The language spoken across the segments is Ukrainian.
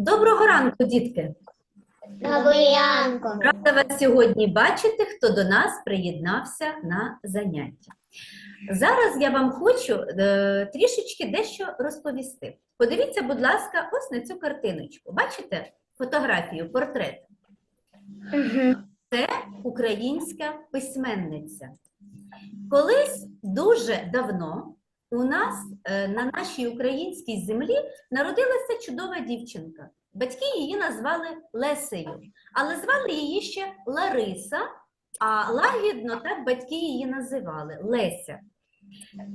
Доброго ранку, дітки! Добрянку. Рада вас сьогодні бачити, хто до нас приєднався на заняття. Зараз я вам хочу е, трішечки дещо розповісти. Подивіться, будь ласка, ось на цю картиночку. Бачите фотографію, портрет? Це українська письменниця. Колись дуже давно у нас е, на нашій українській землі народилася чудова дівчинка. Батьки її назвали Лесею, але звали її ще Лариса, а лагідно так батьки її називали Леся.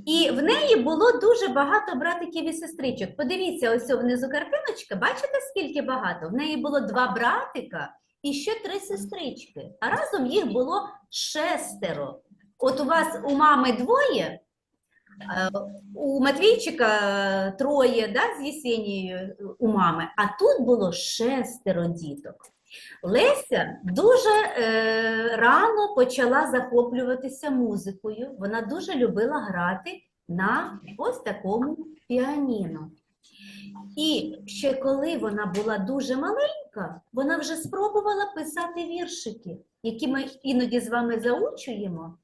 І в неї було дуже багато братиків і сестричок. Подивіться, ось внизу картиночка, бачите, скільки багато? В неї було два братика і ще три сестрички, а разом їх було шестеро. От у вас у мами двоє, у Матвійчика е, троє да, з Єсенією е, у мами, а тут було шестеро діток. Леся дуже е, рано почала захоплюватися музикою. Вона дуже любила грати на ось такому піаніно. І ще коли вона була дуже маленька, вона вже спробувала писати віршики, які ми іноді з вами заучуємо.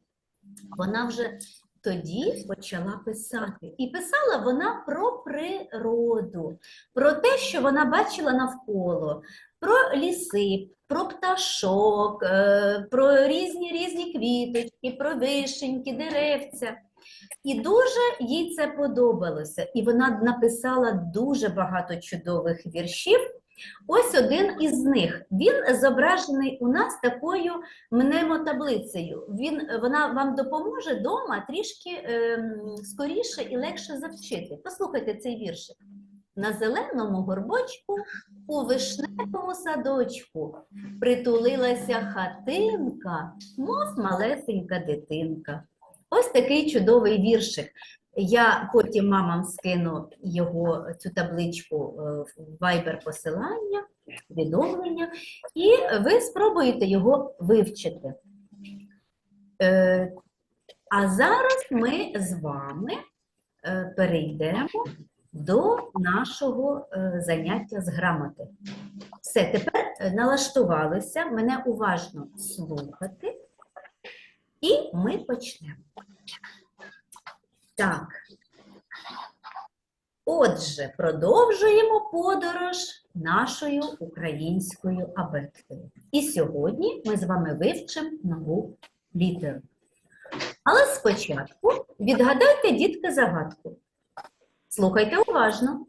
Вона вже тоді почала писати. І писала вона про природу, про те, що вона бачила навколо, про ліси, про пташок, е, про різні різні квіточки, про вишеньки, деревця. І дуже їй це подобалося. І вона написала дуже багато чудових віршів. Ось один із них. Він зображений у нас такою мнемотаблицею. Він, вона вам допоможе вдома трішки ем, скоріше і легше завчити. Послухайте цей віршик. На зеленому горбочку у вишневому садочку притулилася хатинка, мов малесенька дитинка. Ось такий чудовий віршик. Я потім мамам скину його цю табличку е, в Viber посилання, повідомлення, і ви спробуєте його вивчити. Е, А зараз ми з вами е, перейдемо до нашого заняття з грамоти. Все, тепер налаштувалися мене уважно слухати, і ми почнемо. Так. Отже, продовжуємо подорож нашою українською абеткою. І сьогодні ми з вами вивчимо нову літеру. Але спочатку відгадайте, дітки, загадку. Слухайте уважно.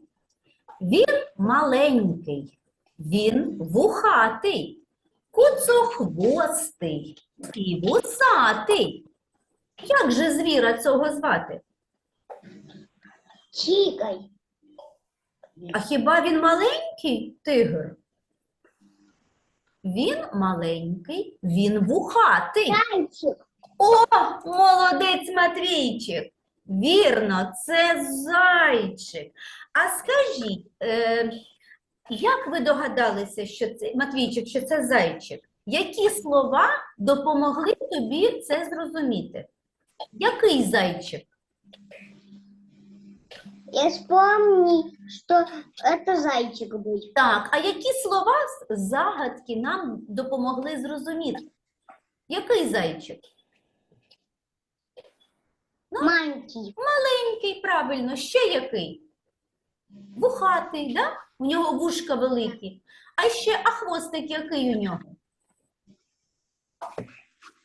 Він маленький, він вухатий, куцохвостий і вусатий. Як же звіра цього звати? Чикай. А хіба він маленький тигр? Він маленький, він вухатий. Зайчик. О, молодець Матвійчик! Вірно, це зайчик. А скажіть, е, як ви догадалися, що це Матвійчик, що це зайчик? Які слова допомогли тобі це зрозуміти? Який зайчик? Я вспомни, что это зайчик будет. Так, а які слова з загадки нам допомогли зрозуміти? Який зайчик? Маленький. Маленький, правильно, ще який? Вухатий, да? У нього вушка великі. А ще, а хвостик який у нього?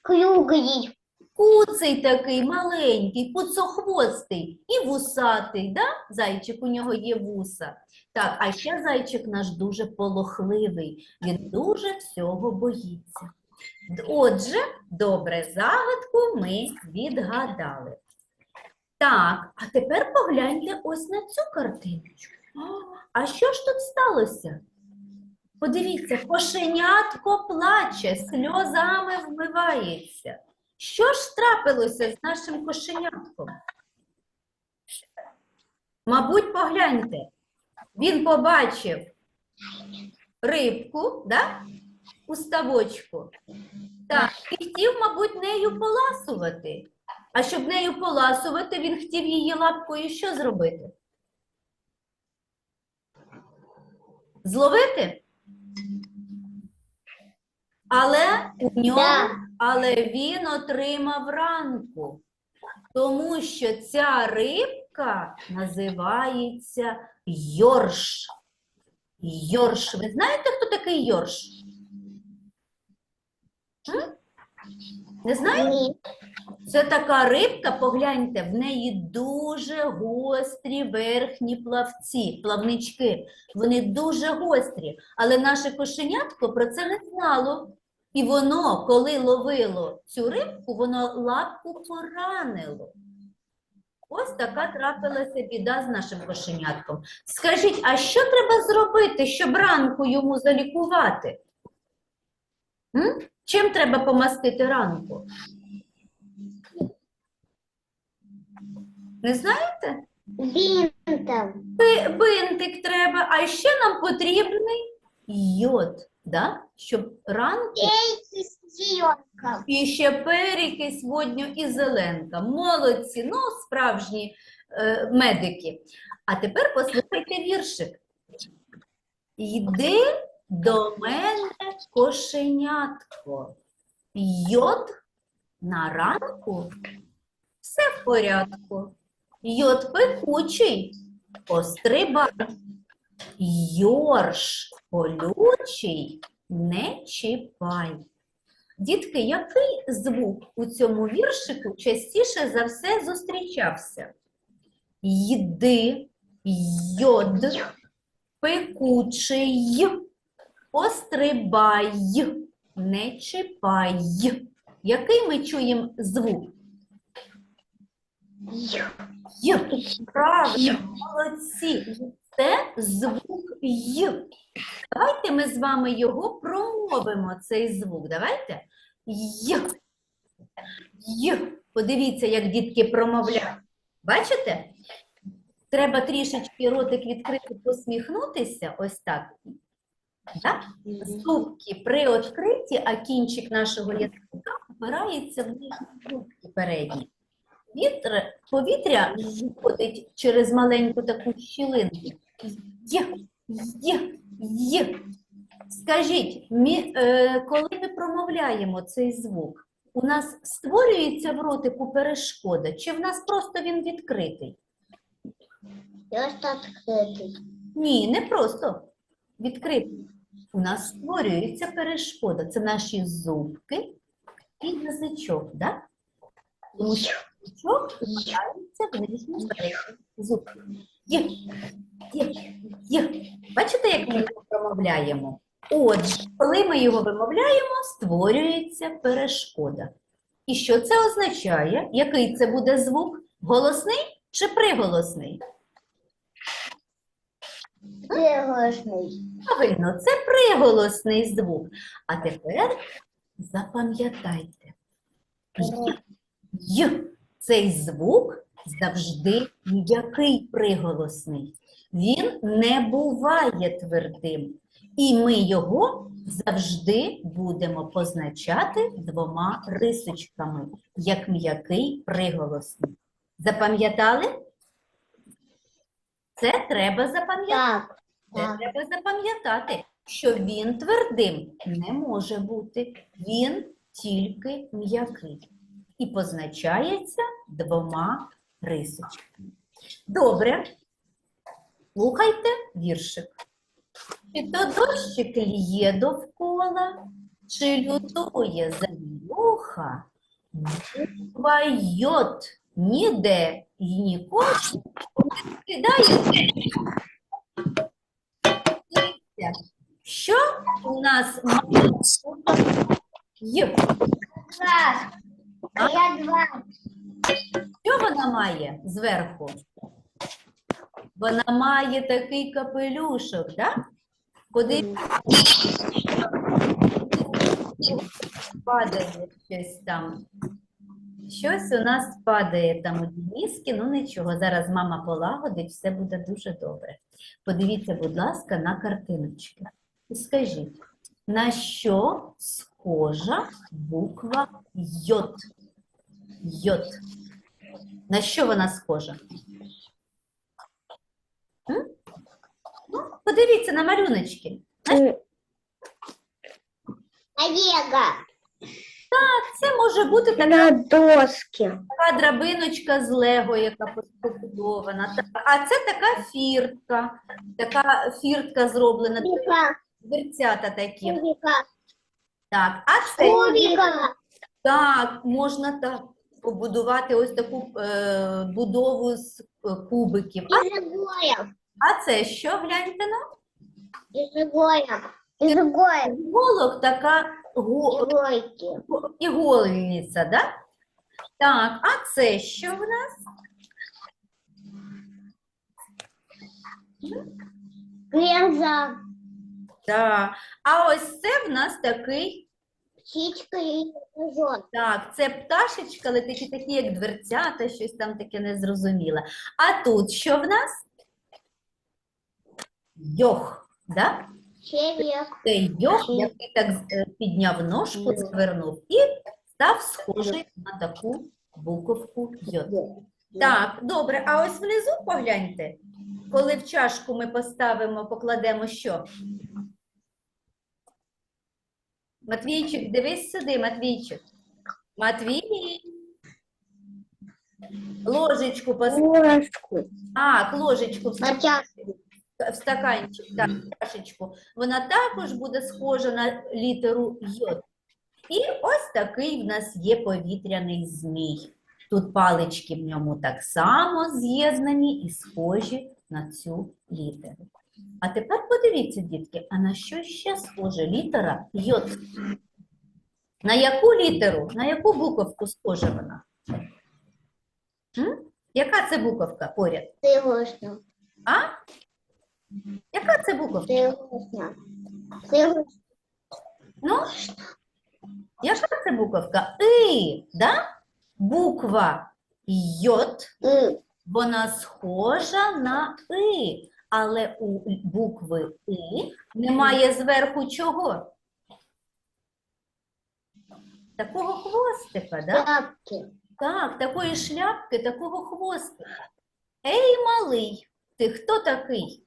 Круглый. Куций такий, маленький, куцохвостий і вусатий, да? Зайчик, у нього є вуса. Так, а ще зайчик наш дуже полохливий, він дуже всього боїться. Отже, добре, загадку ми відгадали. Так, а тепер погляньте ось на цю картиночку. А, що ж тут сталося? Подивіться, кошенятко плаче, сльозами вмивається. Що ж трапилося з нашим кошенятком? Мабуть, погляньте, він побачив рибку да? у ставочку. Так, і хотів, мабуть, нею поласувати. А щоб нею поласувати, він хотів її лапкою що зробити? Зловити? Але у нього. Але він отримав ранку, тому що ця рибка називається йорш. Йорш. Ви знаєте, хто такий йорш? М? Не знаєте? Це така рибка, погляньте, в неї дуже гострі верхні плавці, плавнички. Вони дуже гострі, але наше кошенятко про це не знало. І воно, коли ловило цю рибку, воно лапку поранило. Ось така трапилася біда з нашим кошенятком. Скажіть, а що треба зробити, щоб ранку йому залікувати? М? Чим треба помастити ранку? Не знаєте? Бінтом. Би- Бинтик треба, а ще нам потрібний йод, да? щоб ранку і ще перекись водню і зеленка. Молодці, ну справжні е, медики. А тепер послухайте віршик. Йди до мене кошенятко. Йод на ранку все в порядку. Йод пекучий, пострибай. Йорш колючий, не чіпай. Дітки, який звук у цьому віршику частіше за все зустрічався? Йди, йод, пекучий, пострибай, не чіпай. Який ми чуємо звук? Й. Правильно, молодці. Це звук Й. Давайте ми з вами його промовимо, цей звук. Давайте. Й. Й. Подивіться, як дітки промовляють. Бачите? Треба трішечки ротик відкрити, посміхнутися. Ось так. Так? Зубки приоткриті, а кінчик нашого язика опирається в нижні зубки передні. Вітр, повітря входить через маленьку таку щілинку. Є, є, є. Скажіть, мі, е, коли ми промовляємо цей звук, у нас створюється в ротику перешкода, чи в нас просто він відкритий? Просто відкритий. Ні, не просто відкритий. У нас створюється перешкода. Це наші зубки і язичок, да? Тому що язичок вмикається в нижній передній зуб. Є, є, є. Бачите, як ми його промовляємо? Отже, коли ми його вимовляємо, створюється перешкода. І що це означає? Який це буде звук? Голосний чи приголосний? Приголосний. Правильно, це приголосний звук. А тепер запам'ятайте, й цей звук завжди м'який приголосний. Він не буває твердим. І ми його завжди будемо позначати двома рисочками, як м'який приголосний. Запам'ятали? Це треба запам'ятати. Це треба запам'ятати, що він твердим не може бути, він тільки м'який і позначається двома рисочками. Добре, слухайте віршик. Чи то дощик лє довкола, чи лютує завірюха, буква йод ніде і ніколи не скидає Що у нас. А я два. Що вона має зверху? Вона має такий капелюшок, так? Подивіться, падає щось там. Щось у нас падає там у Дініски, ну нічого, зараз мама полагодить, все буде дуже добре. Подивіться, будь ласка, на картиночки. І скажіть, на що схожа буква Йод? Йод. На що вона схожа? М? Ну, Подивіться на малюночки. Олега. Це може бути така, На доски. така драбиночка з Лего, яка побудована. Так, А це така фіртка. Така фіртка зроблена, Кубика. дверцята такі. Кубика. Так, а це Кубика. так, можна так побудувати ось таку е, будову з е, кубиків. А, Изгоев. а це що? Гляньте на. Изгоев. така го, Игройки. Ігольниця, да? Так, а це що в нас? Кренза. Так. А ось це в нас такий, Птичка и жен. так, це пташечка, але такі, такі як дверцята, щось там таке незрозуміле. А тут що в нас? Йох, да? Череп. Це йох, який так е, підняв ножку, звернув і став схожий на таку буковку йод. Так, добре. А ось внизу погляньте, коли в чашку ми поставимо, покладемо що? Матвійчик, дивись сюди, Матвійчик. Матвій. Ложечку постав. Ложку. А, ложечку в стаканчик, так, в чашечку. Вона також буде схожа на літеру йод. І ось такий в нас є повітряний змій. Тут палички в ньому так само з'єднані і схожі на цю літеру. А тепер подивіться, дітки, а на що ще схожа літера йод? На яку літеру, на яку буковку схожа вона? М? Яка це буковка поряд? Сыгушно. А? Яка це буковка? Сыгушно. Сыгушно. Ну, яка це буковка? И, да? Буква йод, И. вона схожа на и, але у букви и немає зверху чого? Такого хвостика, да? Шапки. Так, такої шляпки, такого хвостика. Ей, малий, ти хто такий?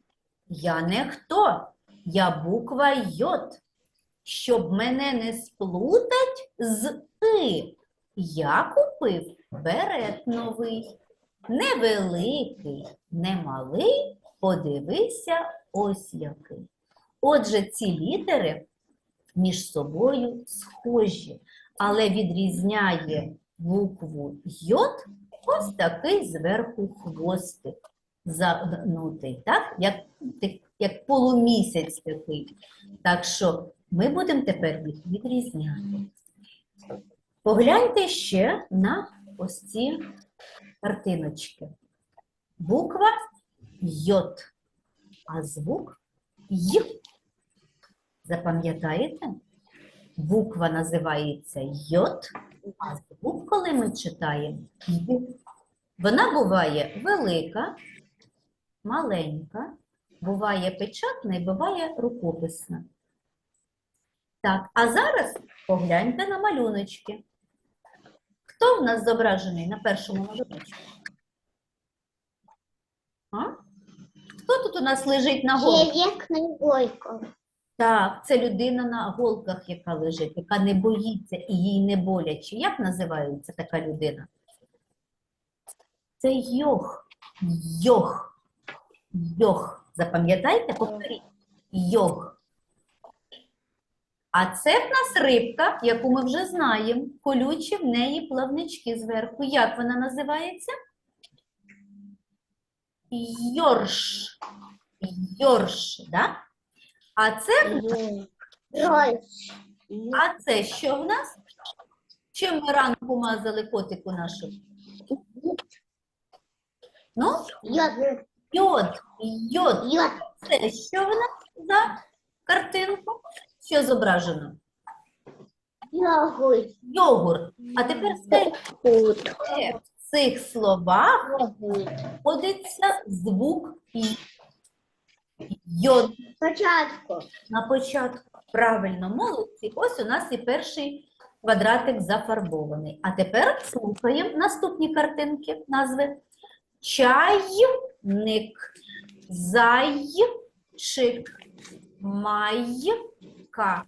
Я не хто, я буква йод. Щоб мене не сплутать з и. Я купив берет новий. Невеликий, не малий, подивися ось який. Отже, ці літери між собою схожі, але відрізняє букву йод ось такий зверху хвостик загнутий, так? Як, як полумісяць такий. Так що ми будемо тепер їх відрізняти. Погляньте ще на ось ці картиночки. Буква йод, а звук й. Запам'ятаєте? Буква називається йод, а звук, коли ми читаємо, «й». Вона буває велика, маленька, буває печатна і буває рукописна. Так, а зараз погляньте на малюночки. Хто в нас зображений на першому малюночку? А? Хто тут у нас лежить на голці? Человек на игройку. Так, це людина на голках, яка лежить, яка не боїться і їй не боляче. Як називається така людина? Це йох. Йох. Йох. Запам'ятайте, повторіть. Йох. А це в нас рибка, яку ми вже знаємо. Колючі в неї плавнички зверху. Як вона називається? Йорш. Йорш, да? А це в Рой. А це що в нас? Чим ми ранку мазали котику нашому? Ну, Йод. йод, йод. Йод. Це що в нас за картинку? Що зображено? Йогурт. Йогурт. А тепер скажіть, Йогурт. Цих словах входиться звук «і». Йод. Початку. На початку. Правильно, молодці. Ось у нас і перший квадратик зафарбований. А тепер слухаємо наступні картинки, назви. Чайник, Зайчик. Майка.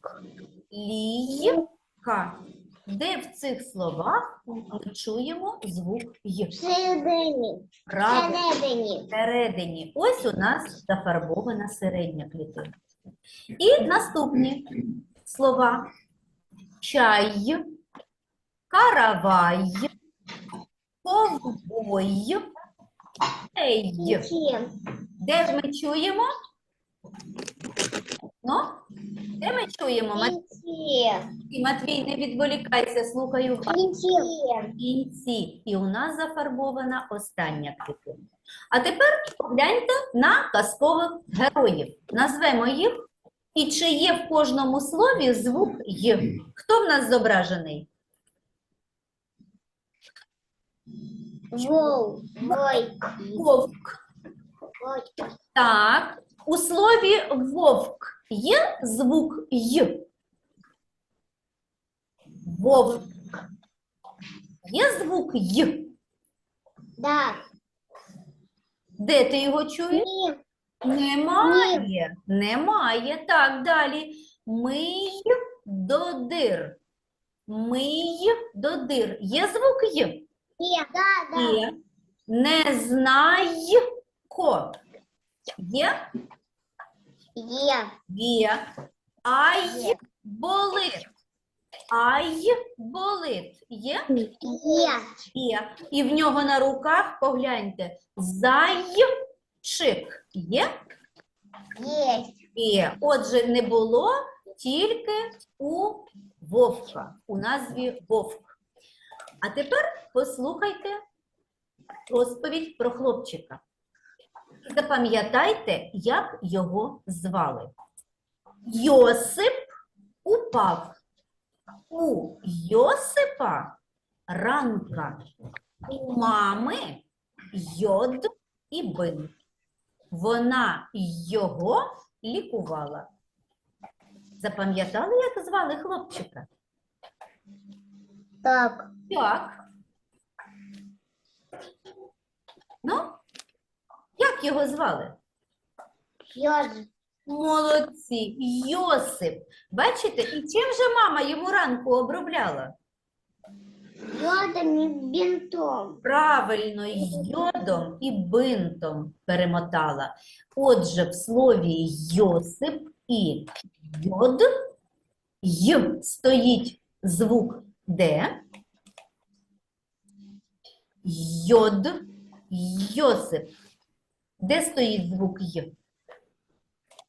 Лійка. Де в цих словах ми чуємо звук Й? Всередині. Правильно. Всередині. Всередині. Ось у нас зафарбована середня клітинка. І наступні слова: чай, каравай, ковбой, ей. Де ж ми чуємо? Ну, де ми чуємо? Матвій, Ті. Матвій, не відволікайся, слухаю вас. Кінці, і у нас зафарбована остання клітинка. А тепер погляньте на казкових героїв. Назвемо їх. І чи є в кожному слові звук Й? Хто в нас зображений? Вов. Войк. Вовк. Так. У слові вовк є звук Й. Вовк. Є звук Й. Да. Де ти його чуєш? Ні. Немає, немає. Так, далі. Мий до дир. Мий до дир. Є звук Й? Є. Да, да. Є. Незнайко. Є? Є. Є. Ай Є. болить. Ай болить. Є? Є. Є. І в нього на руках, погляньте, зайчик. Є? Є. Є. Отже, не було тільки у вовка, у назві вовк. А тепер послухайте розповідь про хлопчика. Запам'ятайте, як його звали. Йосип упав. У Йосипа ранка. У мами йод і бинт. Вона його лікувала. Запам'ятали, як звали хлопчика? Так. Як? Ну, як його звали? Йоз. Молодці, Йосип. Бачите, і чим же мама йому ранку обробляла? Йодом і бінтом. Правильно, йодом і бинтом перемотала. Отже, в слові Йосип і йод й стоїть звук де? Йод, Йосип. Де стоїть звук Й?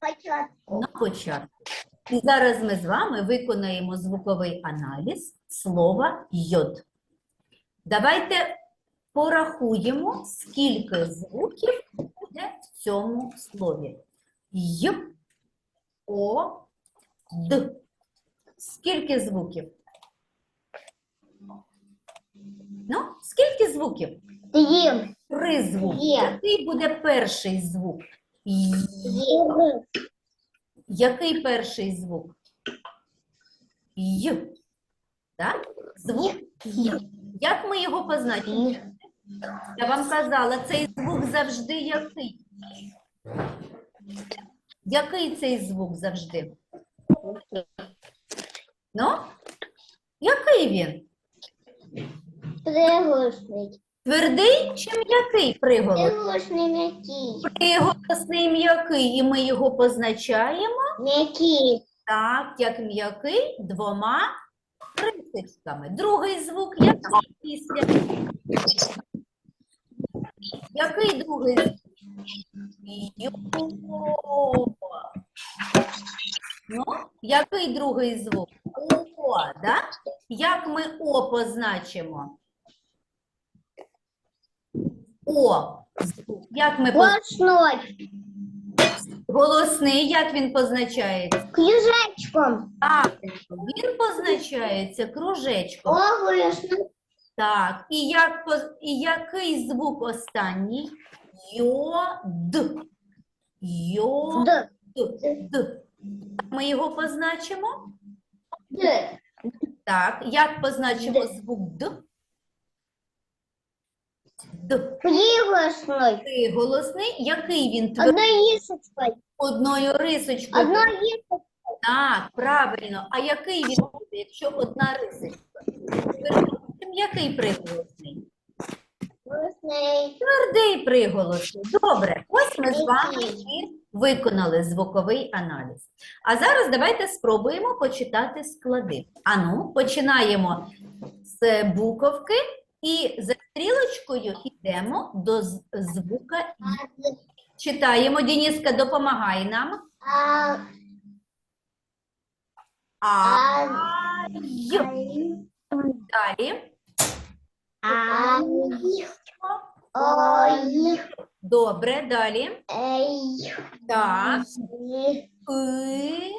Початку. На початку. І зараз ми з вами виконаємо звуковий аналіз слова йод. Давайте порахуємо, скільки звуків буде в цьому слові. Й, О, Д. Скільки звуків? Ну, скільки звуків? Три. Три звуки. Є. Який буде перший звук? Є. Який перший звук? Й. Так? Звук Й. Як ми його позначимо? Я вам казала, цей звук завжди який? Який цей звук завжди? Ну? Який він? Приголосний. Твердий чи м'який приголос? Приголосний м'який. Приголосний м'який, і ми його позначаємо М'який. Так, як м'який двома присічками. Другий звук який після? Який другий звук? Йо. Ну, який другий звук? О, да? Як ми О позначимо? О. звук. Як ми поз- Голосной. Голосний, як він позначається? Кружечком. Так, він позначається кружечком. Голосний. Так, і, як, поз- і який звук останній? Йод. Йод. Д. Д. Ми його позначимо? Д. Так, як позначимо Д. звук Д? Приголосний. Приголосний. Який він твердий? Одноїсочкою. Одною рисочкою. Одно есть. Так, правильно. А який він буде, якщо одна рисочка? Який приголосний? Вкусный. Твердий приголосний. Добре, ось ми з вами і виконали звуковий аналіз. А зараз давайте спробуємо почитати склади. Ану, починаємо з буковки і за стрілочкою йдемо до звука. Читаємо. Дініска, допомагай нам. Й. Далі. Добре, далі. Так. И,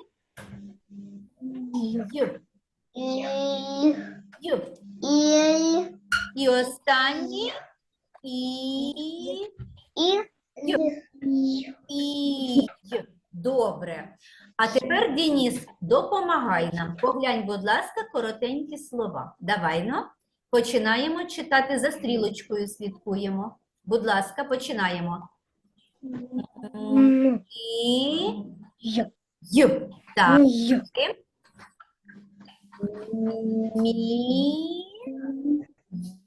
й, й. І останнє. І, и, і. Добре. А тепер, Дініс, допомагай нам. Поглянь, будь ласка, коротенькі слова. Давай, ну. Починаємо читати за стрілочкою, слідкуємо. Будь ласка, починаємо. І, й. Так. Мі,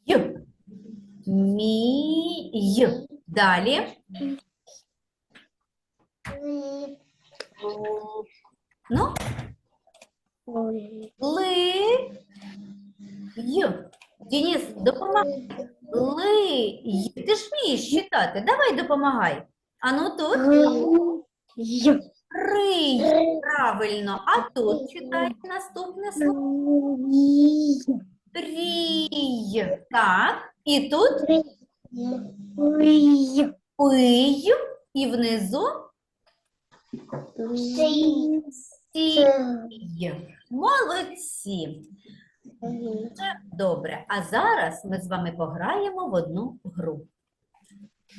й. Мі, й. Далі. Ну, ли, й. Денис, допомагай. Ли, й. Ти ж вмієш читати. Давай допомагай. А ну тут рий. Правильно. А тут читай наступне слово. Рій. Так. І тут пий. І внизу сій. Молодці. Добре, а зараз ми з вами пограємо в одну гру.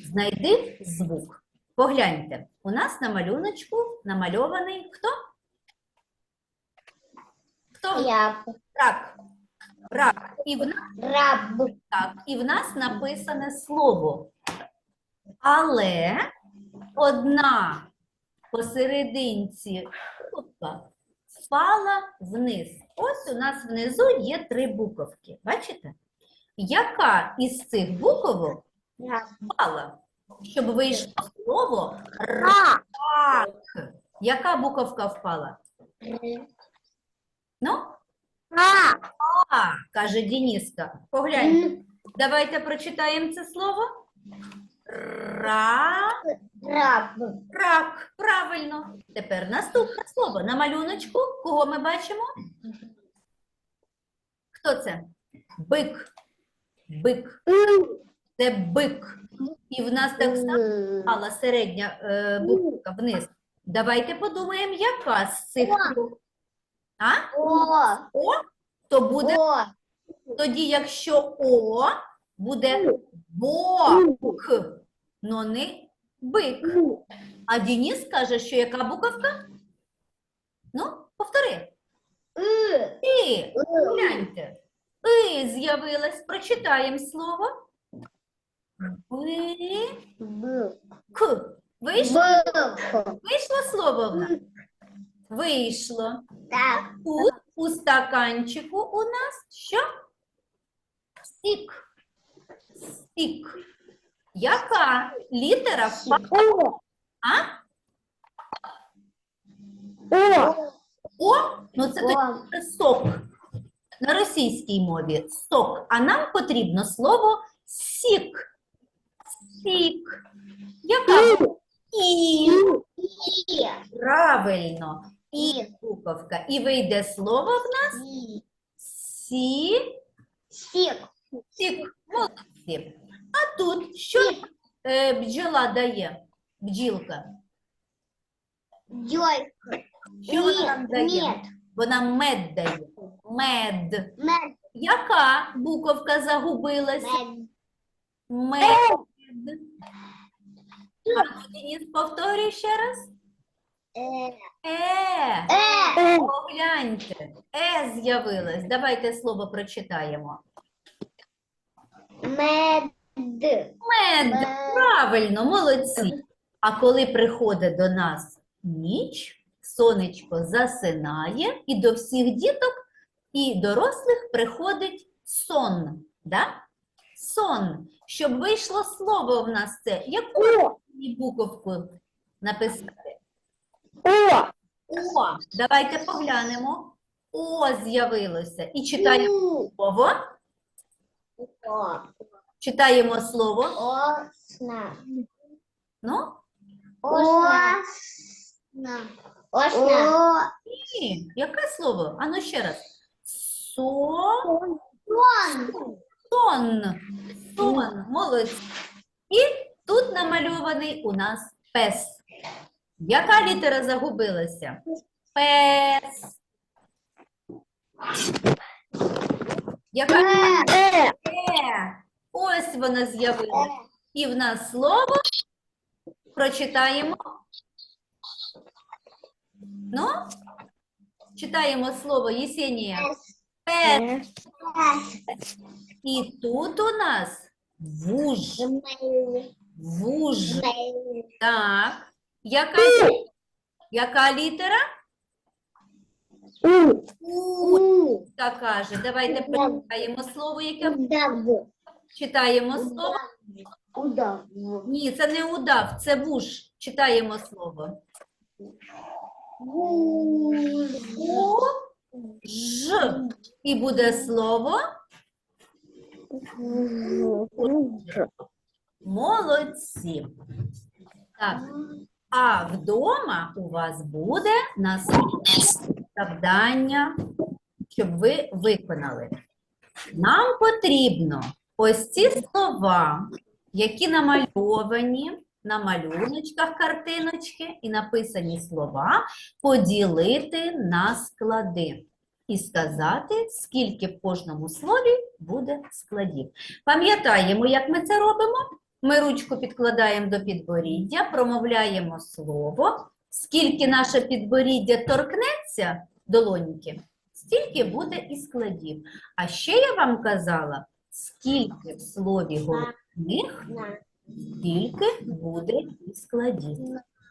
Знайди звук. Погляньте, у нас на малюночку намальований хто? Хто? Я Рак. Рак. І в нас, раб. так, і в нас написане слово. Але одна посерединці буква спала вниз. Ось у нас внизу є три буковки. Бачите? Яка із цих буковок впала, щоб вийшло слово рак? Яка буковка впала? Ну, а, А, каже Дініска. Погляньте, давайте прочитаємо це слово. Ра, Раб. рак. Правильно. Тепер наступне слово. На малюночку кого ми бачимо? Хто це? Бик. Бик. Це бик. І в нас так само мала середня е, буква вниз. Давайте подумаємо, яка з цих О. А? О. О, то буде О. тоді, якщо О, буде бок, но не бик. А Денис каже, що яка буковка? Ну, повтори. И. І, гляньте. І з'явилась. Прочитаємо слово. Бик. Б. Вийшло? Вийшло слово в нас? Вийшло. Так. Тут у стаканчику у нас що? Стік. Стік. Яка літера впала? О. А? О. О? Ну це тоді сок. На російській мові сок. А нам потрібно слово сік. Сік. Яка? І. Правильно. І буковка. І вийде слово в нас сі. Сик. Сік. Молодці. А тут що е, бджола дає? Бджілка. Дёйка. Що вона нам дає? Нет. Вона мед дає. Мед. Мед. Яка буковка загубилася? Мед. Мед. А Денис, повторюй ще раз. Е. Э. Погляньте. Е з'явилось. Давайте слово прочитаємо. Мед. Мед. Мед. Правильно, молодці. А коли приходить до нас ніч, сонечко засинає, і до всіх діток і дорослих приходить сон. Да? Сон. Щоб вийшло слово в нас це. Яку буковку написати? О, О, давайте поглянемо. О з'явилося. І читаємо слово. о, Читаємо слово. осна, Ну, осна, осна, ні. Яке слово? Ану ще раз. Сон. Сон. Сон. Молодці. І тут намальований у нас пес. Яка літера загубилася? Пес. Яка э, Е. Ось вона з'явилася. І в нас слово прочитаємо. Ну, читаємо слово Єсенія. Пес. І тут у нас вуж. Вуж. Так. Яка, яка літера? у, Так каже. Давайте прочитаємо слово, яке читаємо слово. удав, Ні, це не удав, це вуж. Читаємо слово. У, Ж. І буде слово молодці. Так. А вдома у вас буде наступне завдання, щоб ви виконали. Нам потрібно ось ці слова, які намальовані на малюночках картиночки і написані слова, поділити на склади і сказати, скільки в кожному слові буде складів. Пам'ятаємо, як ми це робимо? Ми ручку підкладаємо до підборіддя, промовляємо слово. Скільки наше підборіддя торкнеться долоньки, стільки буде і складів. А ще я вам казала, скільки в слові голосних, стільки буде і складів.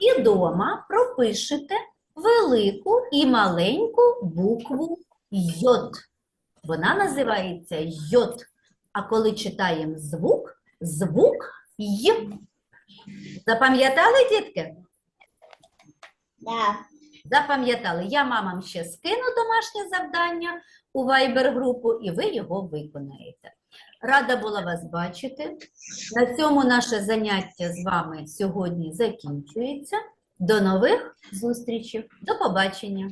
І дома пропишете велику і маленьку букву Йод. Вона називається Йод. А коли читаємо звук, звук Й. Запам'ятали, дітки? Да. Запам'ятали. Я мамам ще скину домашнє завдання у Viber-групу, і ви його виконаєте. Рада була вас бачити. На цьому наше заняття з вами сьогодні закінчується. До нових зустрічей. До побачення.